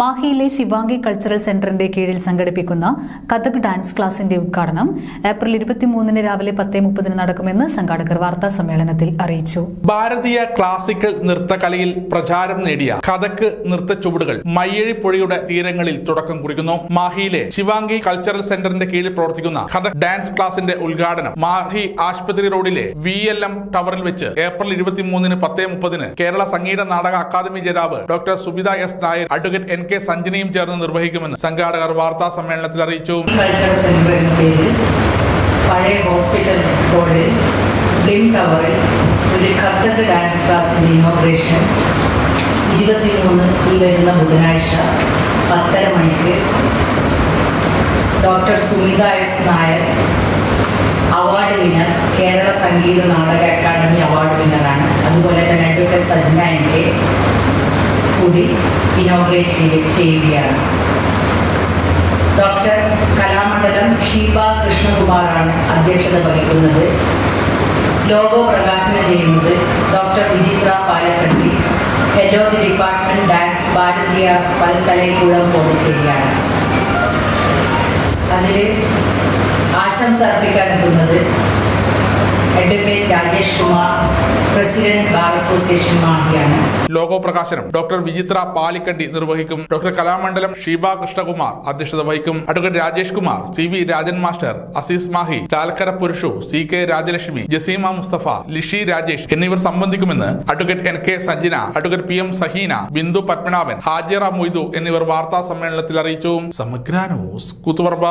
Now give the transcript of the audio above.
മാഹിയിലെ Shivangi cultural സെന്ററിന്റെ കീഴിൽ സംഘടിപ്പിക്കുന്ന കഥക് ഡാൻസ് ക്ലാസിന്റെ ഉദ്ഘാടനം ഏപ്രിൽ ഇരുപത്തിമൂന്നിന് രാവിലെ പത്തേ മുപ്പതിന് നടക്കുമെന്ന് സംഘാടകർ വാർത്താ സമ്മേളനത്തിൽ അറിയിച്ചു. ഭാരതീയ ക്ലാസിക്കൽ നൃത്തകലയിൽ പ്രചാരം നേടിയ കഥക് നൃത്ത ചുവടുകൾ മയ്യഴിപ്പുഴയുടെ തീരങ്ങളിൽ തുടക്കം കുറിക്കുന്നു. മാഹിയിലെ ശിവാംഗി കൾച്ചറൽ സെന്ററിന്റെ കീഴിൽ പ്രവർത്തിക്കുന്ന കഥക് ഡാൻസ് ക്ലാസിന്റെ ഉദ്ഘാടനം മാഹി ആശുപത്രി റോഡിലെ വി എൽ എം ടവറിൽ വെച്ച് ഏപ്രിൽ ഇരുപത്തിമൂന്നിന് പത്തേ മുപ്പതിന് കേരള സംഗീത നാടക അക്കാദമി ജേതാവ് doctor Subitha S Nair advocate N K സഞ്ജനയും ചേർന്ന് നിർവഹിക്കുമെന്ന് സംഘാടകർ വാർത്താ സമ്മേളനത്തിൽ അറിയിച്ചു. പഴയ ഹോസ്പിറ്റൽ റോഡിൽ ബ്ലിം ടവറിൽ ഒരു കത്തക് ഡാൻസ് ക്ലാസിന്റെ ഇനോഗ്രേഷൻ ഇരുപത്തിമൂന്ന് ഈ വരുന്ന ബുധനാഴ്ച പത്തര മണിക്ക് doctor Sumitha S Nair award winner Kerala Sangeetha Nataka academy award വിന്നറാണ് അതുപോലെ തന്നെ അഡ്വക്കേറ്റ് സജ്ന എൻ കെ കൂടി ഇനോഗ്രേറ്റ് ചെയ്യ- ചെയ്യുകയാണ്. ഡോക്ടർ കലാമണ്ഡലം ഷീബ കൃഷ്ണകുമാറാണ് അധ്യക്ഷത വഹിക്കുന്നത്. ലോഗോ പ്രകാശനം ചെയ്യുന്നത് doctor Vichitra Palakkandi. Head of the department dance Bharatiya Palkalaikulam പോണ്ടിച്ചേരിയാണ് അതിൽ ആശംസ അർപ്പിക്കാൻ എത്തുന്നത് advocate Rajesh Kumar president bar association മാഫിയാണ് logo പ്രകാശനം ഡോക്ടർ വിചിത്ര പാലിക്കണ്ടി നിർവഹിക്കും. ഡോക്ടർ കലാമണ്ഡലം ഷീബ കൃഷ്ണകുമാർ അധ്യക്ഷത വഹിക്കും. Advocate Rajesh Kumar C V Rajan master Azeez Mahe Chalakkara Purushu C K Rajalakshmi Jaseema Mustafa Lishi Rajesh എന്നിവർ സംബന്ധിക്കുമെന്ന് advocate N K Sanjana advocate P M Saheena Bindu Padmanabhan Hajira Moidu എന്നിവർ വാർത്താ സമ്മേളനത്തിൽ അറിയിച്ചു. സമഗ്ര news Koothuparamba.